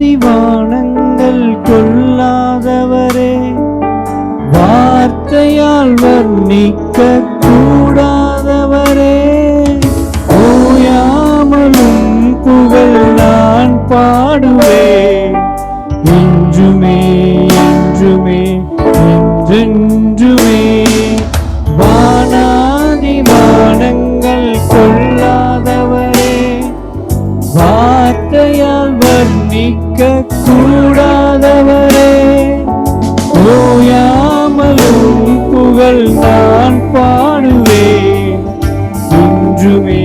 வானங்கள் கொள்ளாதவரே வார்த்தையால் வர்ணிக்க கூடாதவரே ஓயாமலும் புகழ் நான் பாடுவேன் என்றுமே என்றுமே வார்த்தையால் வர்ணிக்க கூடாதவரே ஓயாமலும் புகழ் நான் பாடுவேன். இன்றுமே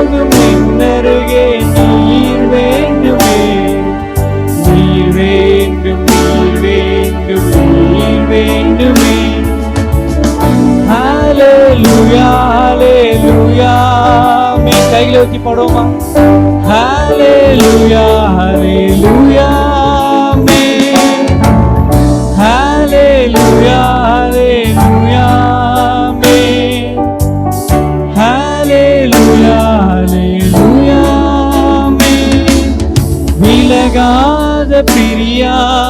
எப்போதும் நின்னருகே நீர் வேண்டுமே. நீர் வேண்டும் நீர் வேண்டும் நீர் வேண்டுமே. ஹalleluya ஹalleluya மே கையில ஊத்தி பாடுவோமா?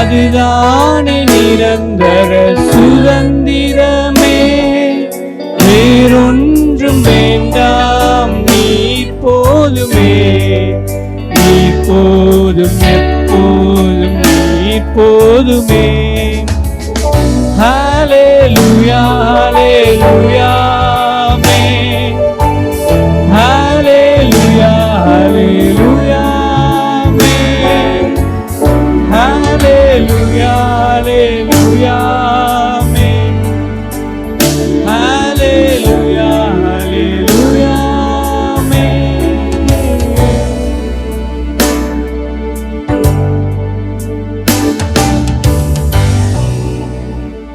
அதுதானே நிரந்தர சுதந்திரமே. வேறொன்றும் வேண்டாம் நீ போதுமே. நீ போதும் எப்போதும் நீ போதுமே.